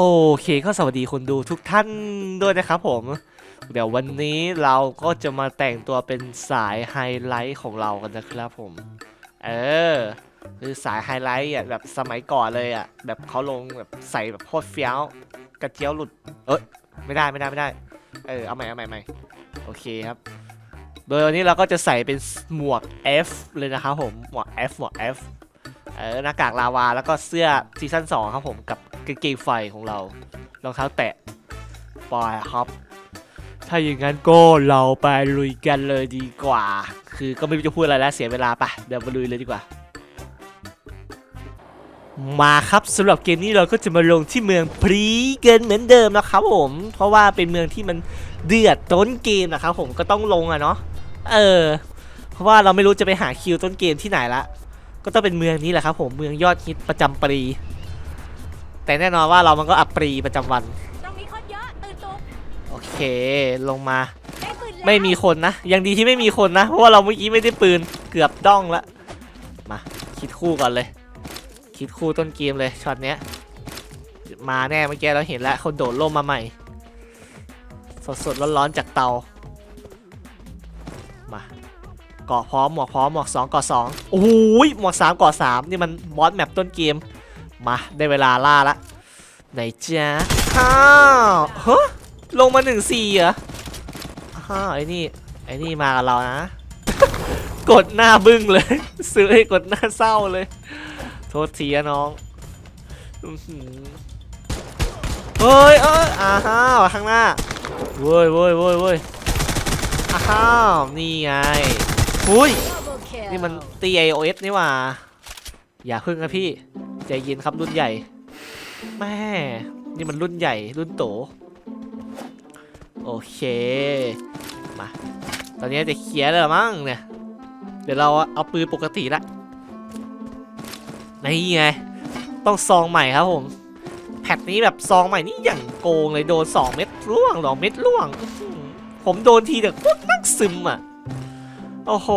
โอเคก็สวัสดีคนดูทุกท่านด้วยนะครับผม เดี๋ยววันนี้เราก็จะมาแต่งตัวเป็นสายไฮไลท์ของเรากันนะครับผม เออคือสายไฮไลท์อะแบบสมัยก่อนเลยอะแบบเขาลงแบบใส่แบบโคตรเฟี้ยวกระเจียวหลุด เอ้ยไม่ได้ไม่ได้ไม่ได้ เออเอาใหม่เอาใหม่ใหม่โอเคครับโดยวันนี้เราก็จะใส่เป็นหมวก F เลยนะครับผมหมวก F หมวก F เออหน้ากากลาวาแล้วก็เสื้อซีซั่น2ครับผมกับ กางเกงไฟของเรารองเท้าแตะปอยครับ ถ้าอย่างนั้นก็เราไปลุยกันเลยดีกว่า คือก็ไม่รู้จะพูดอะไรแล้วเสียเวลาปะเดี๋ยวมาลุยเลยดีกว่า มาครับสำหรับเกมนี้เราก็จะมาลงที่เมืองพรีเกินเหมือนเดิมนะครับผม เพราะว่าเป็นเมืองที่มันเดือดต้นเกมนะครับผมก็ต้องลงอะเนาะเออ เพราะว่าเราไม่รู้จะไปหาคิวต้นเกมที่ไหนละก็ต้องเป็นเมืองนี้แหละครับผมเมืองยอดฮิตประจำปรี แต่แน่นอนว่าเรามันก็อับปรีประจำวัน ตรงนี้คนเยอะตื่นตัวโอเคลงมา ได้ปืนแล้วไม่มีคนนะ ยังดีที่ไม่มีคนนะ เพราะว่าเราเมื่อกี้ไม่ได้ปืนเกือบด้องละมา คิดคู่ก่อนเลย คิดคู่ต้นเกมเลยช็อตเนี้ย มาแน่เมื่อกี้เราเห็นแล้วคนโดดร่มมาใหม่ สดๆร้อนๆจากเตา มาเกาะพร้อมหมวกพร้อมหมวกสองเกาะสองโอ้โหหมวกสามเกาะสามนี่มันบอสแมปต้นเกม มาได้เวลาล่าละไหนจ๊ะอ้าวฮะลงมาหนึ่งสี่เหรออ้าวไอ้นี่ไอ้นี่มากับเรานะ กดหน้าบึ้งเลย ซื้อให้กดหน้าเศร้าเลย โทษทีอะน้องเฮ้ยเอ้ยอ้าวข้างหน้าเว้ยเว้ยเว้ยเว้ยอ้าวนี่ไงอุ้ยนี่มันตี iOS นี่หว่า อย่าพึ่งนะพี่ ใจเย็นครับรุ่นใหญ่แม่นี่มันรุ่นใหญ่รุ่นโต โอเค มา ตอนนี้จะเคลียร์แล้วมั้งเนี่ย เดี๋ยวเราเอาปืนปกติละนี่ไง ต้องซองใหม่ครับผม แพทนี้แบบซองใหม่นี่อย่างโกงเลยโดน 2 เม็ดล่วง2เม็ดล่วง ผมโดนทีเดียวโคตรนักซึมอะ โอ้โห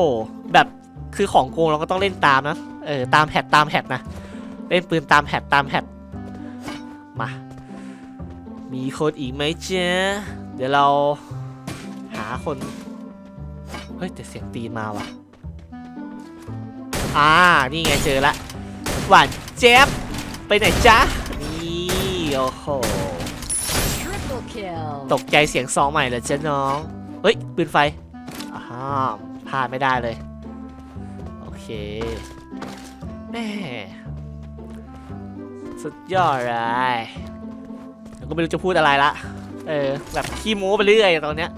แบบคือของโกงเราก็ต้องเล่นตามนะ เออ ตามแพทตามแพทนะ เล่นปืนตามแพทตามแพทมา มีคนอีกไหมเจ๊ะเดี๋ยวเราหาคน เฮ้ย แต่เสียงตีนมาว่ะ อ่า นี่ไงเจอละ หวานเจ๊บไปไหนจ๊ะ นี่ โอ้โห Triple kill ตกใจเสียงซองใหม่เลยเจ๊น้อง เฮ้ย ปืนไฟอ้าวพลาดไม่ได้เลย โอเคแม่ สุดยอดเลยแล้วก็ไม่รู้จะพูดอะไรละ เออ แบบขี้โม้ไปเรื่อยตอนเนี้ย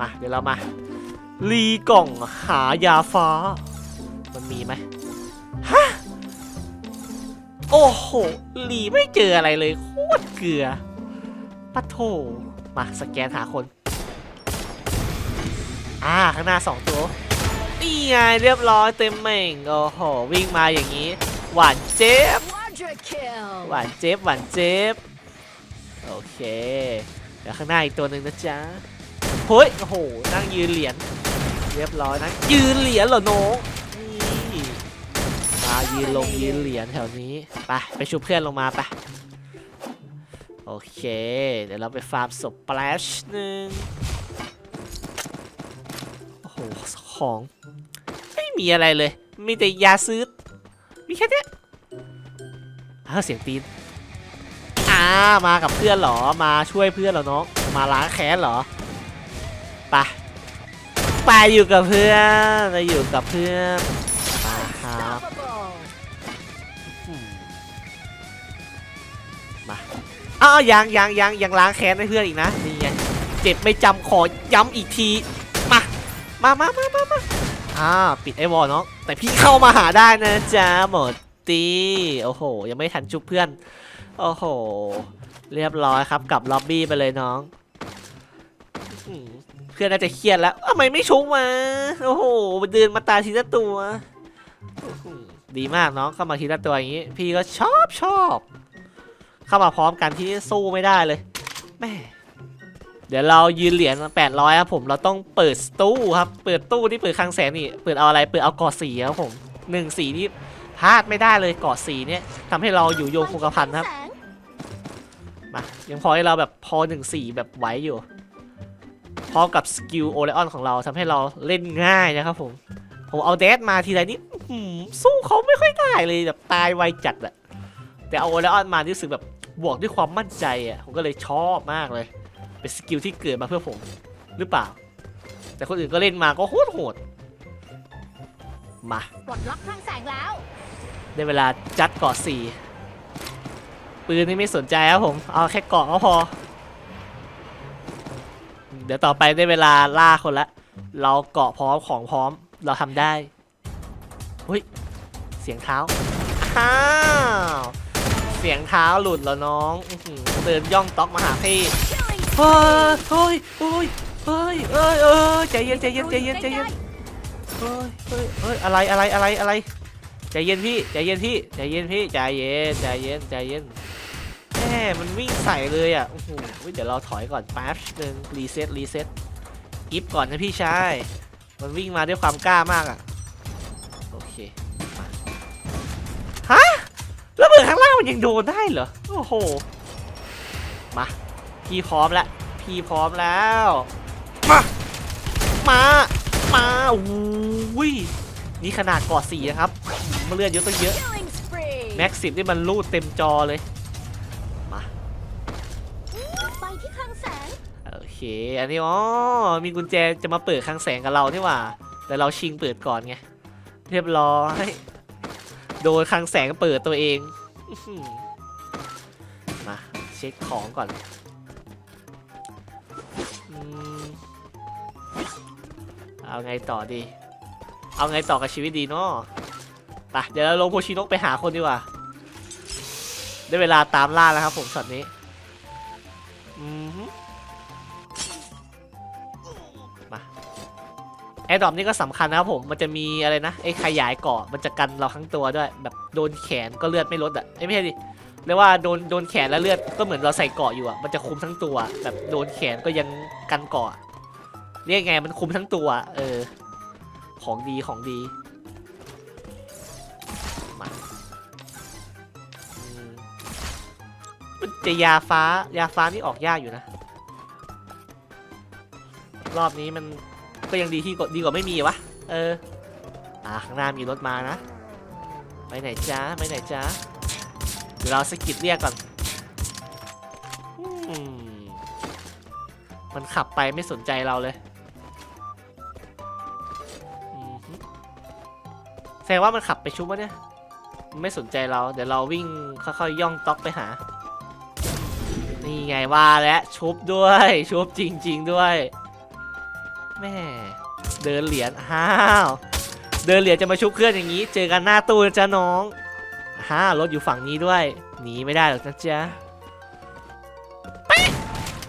มา เดี๋ยวเรามา รีกล่องหายาฟ้า มันมีไหมฮะ โอ้โหรีไม่เจออะไรเลย โคตรเกลือปะโถมาสแกนหาคน อ่า ข้างหน้าสองตัว นี่ไงเรียบร้อยเต็มเหม่ง โอ้โห วิ่งมาอย่างนี้ หวานเจ็บ หวานเจ็บหวานเจ็บโอเคเดี๋ยวข้างหน้าอีกตัวหนึ่งนะจ๊ะเฮ้ยโอ้โหนั่งยืนเหรียญเรียบร้อยนะยืนเหรียญเหรอโนกนี่มายืนลงยืนเหรียญแถวนี้ไปไปชุบเพื่อนลงมาไปโอเค เดี๋ยวเราไปฟาร์มศพปลชหนึ่งโอ้โหของ ไม่มีอะไรเลย มีแต่ยาซื้อมีแค่นี้ อ้าวเสียงตีนอ่ามากับเพื่อนเหรอมาช่วยเพื่อนเหรอน้องมาล้างแค้นเหรอไปไปอยู่กับเพื่อนไปอยู่กับเพื่อนมาครับ Unstoppable อืมมาอ้าวยังยังยังยังล้างแค้นให้เพื่อนอีกนะนี่ไงเจ็บไม่จำขอย้ำอีกทีมามามามามามาอ่าปิดไอ้วอลเนาะแต่พี่เข้ามาหาได้นะจ๊ะหมด ตีโอ้โห ยังไม่ทันชุบเพื่อน โอ้โห เรียบร้อยครับกลับล็อบบี้ไปเลยน้อง เพื่อนน่าจะเครียดแล้วทำไมไม่ชุบมาโอ้โหเดินมาตาทีละตัว ดีมากน้องเข้ามาทีละตัวอย่างนี้ พี่ก็ชอบชอบ เข้ามาพร้อมกันที่สู้ไม่ได้เลยแม่เดี๋ยวเรายืนเหรียญ800ครับผม เราต้องเปิดตู้ครับ เปิดตู้ที่เปิดคลังแสนนี่ เปิดเอาอะไร เปิดเอากอสีครับผมหนึ่งสีนี่ พลาดไม่ได้เลยเกอดสีเนี่ยทำให้เราอยู่โยงคงกระพันครับมายังพอให้เราแบบพอหนึ่งสี่แบบไหวอยู่พร้อมกับสกิลโอเลออนของเราทำให้เราเล่นง่ายนะครับผมผมเอาเดสมาทีไรนี้สู้เขาไม่ค่อยได้เลยแบบตายไวจัดอะแต่เอาโอเลออนมาที่รู้สึกแบบบวกด้วยความมั่นใจอะผมก็เลยชอบมากเลย เป็นสกิลที่เกิดมาเพื่อผมหรือเปล่า แต่คนอื่นก็เล่นมาก็โหดโหด มาปลดล็อกทางแสงแล้ว ได้เวลาจัดเกาะสี่ปืนนี่ไม่สนใจครับผม เอาแค่เกาะก็พอ เดี๋ยวต่อไปได้เวลาล่าคนละ เราเกาะพร้อมของพร้อม เราทำได้เฮ้ย เสียงเท้า อ้าว เสียงเท้าหลุดแล้วน้องอื้อหือเดินย่องต๊อกมาหาพี่ Killing เฮ้ยเฮ้ยเฮ้ยเฮ้ยเอ้ยเอ้ยใจเย็นใจเย็นใจเย็นใจเย็น เฮ้ยเฮ้ยเฮ้ยอะไรอะไรอะไรอะไรใจเย็นพี่ใจเย็นพี่ใจเย็นพี่ใจเย็นใจเย็นใจเย็นแหมมันวิ่งใส่เลยอะโอ้โหเดี๋ยวเราถอยก่อนแป๊บนึงรีเซ็ตรีเซ็ตอิฟก่อนนะพี่ชายมันวิ่งมาด้วยความกล้ามากอะโอเคมาฮะแล้วเบิดข้างล่างมันยังโดนได้เหรอโอ้โหมาพี่พร้อมแล้วพี่พร้อมแล้วมามา มาอุ้ยนี่ขนาดกอดสี่นะครับมาเลือดเยอะตั้งเยอะแม็กสิบนี่มันรูดเต็มจอเลยมาไปที่คลังแสงโอเค อันนี้อ๋อมีกุญแจจะมาเปิดคลังแสงกับเราที่ว่า แต่เราชิงเปิดก่อนไงเรียบร้อยโดนคลังแสงเปิดตัวเองมาเช็คของก่อน เอาไงต่อดี เอาไงต่อกับชีวิตดีเนาะไปเดี๋ยวเราลงโพชินกไปหาคนดีกว่า ได้เวลาตามล่าแล้วครับผมสัตว์นี้อือหือมาแอร์ดรอปนี่ก็สำคัญนะครับผม มันจะมีอะไรนะไอ้ขยายเกาะมันจะกันเราทั้งตัวด้วย แบบโดนแขนก็เลือดไม่ลดอะเอ้ยไม่ใช่ดิเรียกว่าโดนโดนแขนแล้วเลือดก็เหมือนเราใส่เกาะอยู่อะ มันจะคุมทั้งตัว แบบโดนแขนก็ยังกันเกาะ เรียกไงมันคุมทั้งตัว เออ ของดีของดีมามันจะยาฟ้ายาฟ้านี่ออกยากอยู่นะ รอบนี้มันก็ยังดีที่กว่าดีกว่าไม่มีวะ เออ อ่าข้างหน้ามีรถมานะ ไปไหนจ้าไปไหนจ้าเดี๋ยวเราสกิดเรียกก่อนอมมันขับไปไม่สนใจเราเลย ดงว่ามันขับไปชุบวะเนี่ยมันไม่สนใจเรา เดี๋ยวเราวิ่งค่อยๆย่องต๊อกไปหา นี่ไงว่าแล้วชุบด้วย ชุบจริง ๆด้วย แม่ เดินเหรียญอ้าวเดินเหรียญจะมาชุบเพื่อนอย่างนี้ เจอกันหน้าตู้นะจ๊ะน้องฮ่ารถอยู่ฝั่งนี้ด้วย หนีไม่ได้หรอกนะจ๊ะเป๊ะ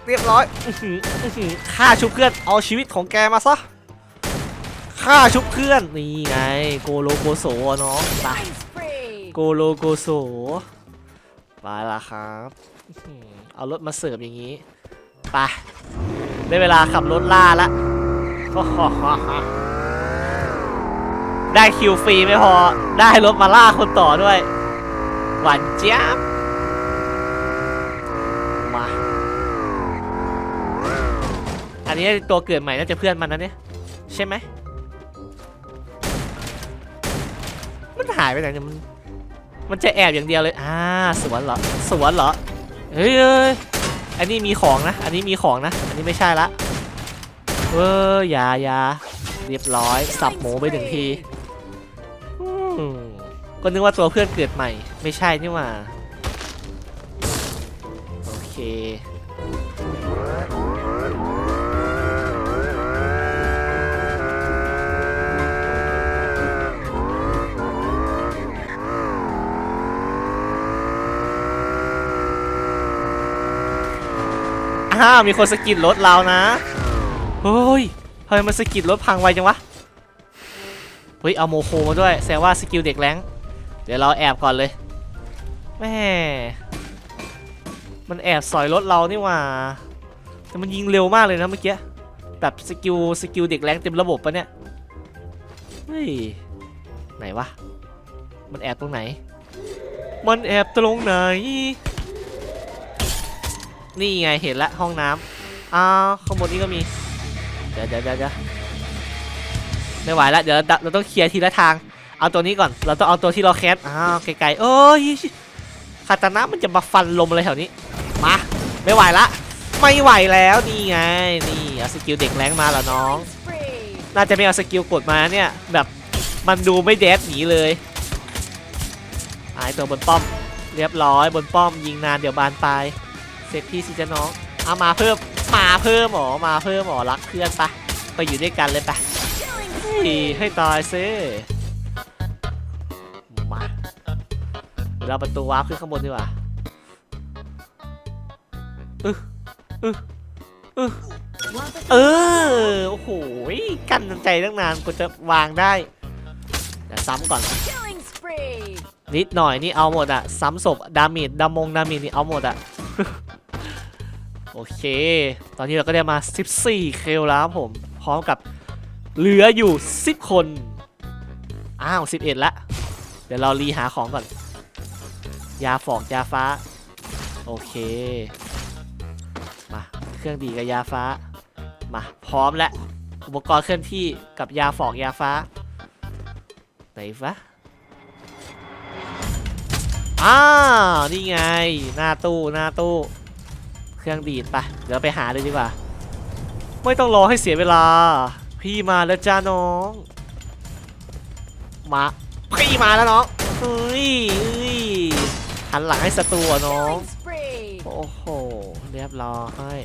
เรียบร้อยอื้อหืออื้อหือฆ่าชุบเพื่อนเอาชีวิตของแกมาซะ ฆ่าชุบเพื่อนนี่ไงโกโลโกโซอะน้อไปโกโลโกโซไปละครับเอารถมาเสิร์ฟอย่างนี้ไปได้เวลาขับรถล่าละได้คิวฟรีไม่พอ ได้รถมาล่าคนต่อด้วย หวานเจี๊ยบมา อันนี้ตัวเกิดใหม่น่าจะเพื่อนมันนะเนี่ย ใช่ไหมายไปไหนเนี่ยมันมันจะแอบอย่างเดียวเลย อ่า สวนเหรอ สวนเหรอ เฮ้ยเอ้ยอันนี้มีของนะ อันนี้มีของนะ อันนี้ไม่ใช่ละเอออย่าอย่าเรียบร้อย สับหมูไปหนึ่งทีก็นึกว่าตัวเพื่อนเกิดใหม่ ไม่ใช่นี่หว่า โอเค อ้าวมีคนสกิดรถเรานะเฮ้ยทำไมมันสกิดรถพังไวจังวะเฮ้ยเอาโมโคมาด้วยแสดงว่าสกิลเด็กแรงเดี๋ยวเราแอบก่อนเลยแม่มันแอบสอยรถเรานี่ว่าแต่มันยิงเร็วมากเลยนะเมื่อกี้แบบสกิลสกิลเด็กแรงเต็มระบบปะเนี่ยเฮ้ยไหนวะมันแอบตรงไหน มันแอบตรงไหน นี่ไงเห็นละห้องน้ำอ้าวข้างบนนี้ก็มี เดี๋ยวเดี๋ยวเดี๋ยวเดี๋ยวไม่ไหวละเดี๋ยวเราเราต้องเคลียร์ทีละทาง เอาตัวนี้ก่อน เราต้องเอาตัวที่เราแคสอ้าวไกลๆเอ้ยคาตานะมันจะมาฟันลมอะไรแถวนี้ มา ไม่ไหวละ ไม่ไหวแล้วนี่ไง นี่เอาสกิลเด็กแรงมาแล้วน้อง น่าจะไม่เอาสกิลกดมาเนี่ย แบบมันดูไม่แดดหนีเลยหายตัวบนป้อม เรียบร้อยบนป้อมยิงนานเดี๋ยวบานปลาย เสร็จพี่สิจะน้องเอามาเพิ่มมาเพิ่มหมอมาเพิ่มหมอรักเพื่อนปะไปอยู่ด้วยกันเลยปะให้ตายซิมาเราประตูวาร์ปขึ้นข้างบนดีกว่าอึอึอึเออ โอ้โห กั้นใจตั้งนานกว่าจะวางได้เดี๋ยวซ้ำก่อน นิดหน่อยนี่เอาหมดอะซ้ำศพดาเมจดามงดาเมจนี่เอาหมดอะ โอเค ตอนนี้เราก็ได้มา 14 เคลแล้วครับผม พร้อมกับเหลืออยู่ 10 คน อ้าว 11 ละ เดี๋ยวเรารีหาของก่อน ยาฝอกยาฟ้า โอเค มา เครื่องดีกับยาฟ้า มาพร้อมแล้วอุปกรณ์เคลื่อนที่กับยาฝอกยาฟ้า ไหนวะอ้าวนี่ไง หน้าตู้ หน้าตู้ เครื่องดีดไปเดี๋ยวไปหาเลยดีกว่า ไม่ต้องรอให้เสียเวลา พี่มาแล้วจ้าน้อง มาพี่มาแล้วน้องเฮ้ยฮันหลังให้ศัตรูน้อง โอ้โห เรียบร้อย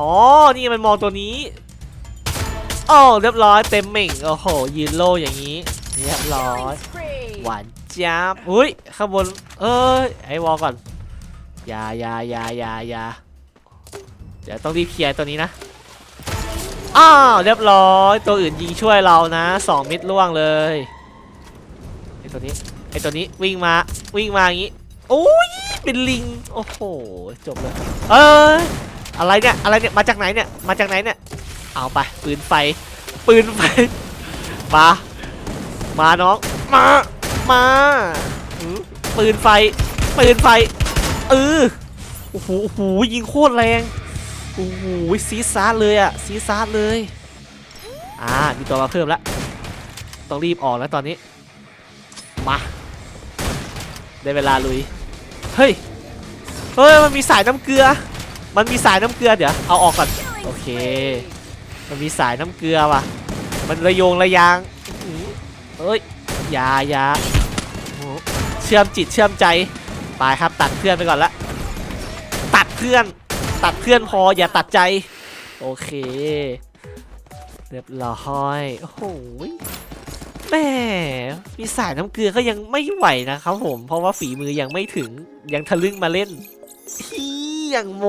อ๋อ นี่มันมองตัวนี้อ๋อเรียบร้อยเต็มเหม่ง โอ้โห ยืนโลอย่างนี้ เรียบร้อย หวานจับอุ้ยข้างบน เอ้ย ไอ้วอลก่อน ยายายายายาเดี๋ยวต้องรีบเคลียร์ตัวนี้นะอ้าวเรียบร้อยตัวอื่นยิงช่วยเรานะสองมิดล่วงเลยไอ้ตัวนี้ไอ้ตัวนี้วิ่งมาวิ่งมาอย่างนี้โอ้ยเป็นลิงโอ้โหจบเลยเอ้ยอะไรเนี่ยอะไรเนี่ยมาจากไหนเนี่ยมาจากไหนเนี่ยเอาไปปืนไฟปืนไฟมามาน้องมามาปืนไฟปืนไฟ เออโอ้โหโอ้โหยิงโคตรแรงโอ้โหซีซาร์เลยอะซีซาร์เลยอ่ามีตัวมาเพิ่มแล้วต้องรีบออกแล้วตอนนี้มาได้เวลาลุยเฮ้ยเฮ้ยมันมีสายน้ำเกลือ มันมีสายน้ำเกลือเดี๋ยวเอาออกก่อนโอเค มันมีสายน้ำเกลือว่ะ มันระโยงระยางเอ้ยยายาเชื่อมจิตเชื่อมใจ ไปครับตัดเพื่อนไปก่อนละตัดเพื่อน ตัดเพื่อนพออย่าตัดใจ โอเค เรียบร้อยโอ้โหแม่มีสายน้ำเกลือก็ยังไม่ไหวนะครับผม เพราะว่าฝีมือยังไม่ถึงยังทะลึ่งมาเล่นฮียังโม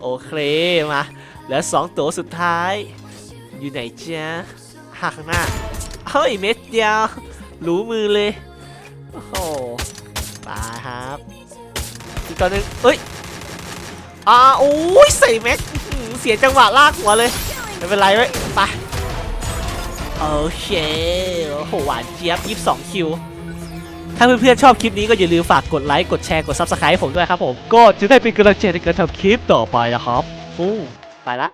โอเคมาเหลือสองตัวสุดท้าย อยู่ไหนจ๊ะหักหน้าเฮ้ยเม็ดเดียวรู้มือเลย โอ้โหตายครับอีกตัวหนึงเอ้ยอ่าโอ้ยใส่แม็กเสียจังหวะลากหัวเลยไม่เป็นไรไว้ยไปโอเคโอ้โหหวานเจี๊ยบ22คิวถ้าเพื่อนๆชอบคลิปนี้ก็อย่าลืมฝากกดไลค์กดแชร์กด Subscribe ผมด้วยครับผม ก็จะได้เป็นกำลังใจในการทำคลิปต่อไปนะครับฟูไปละ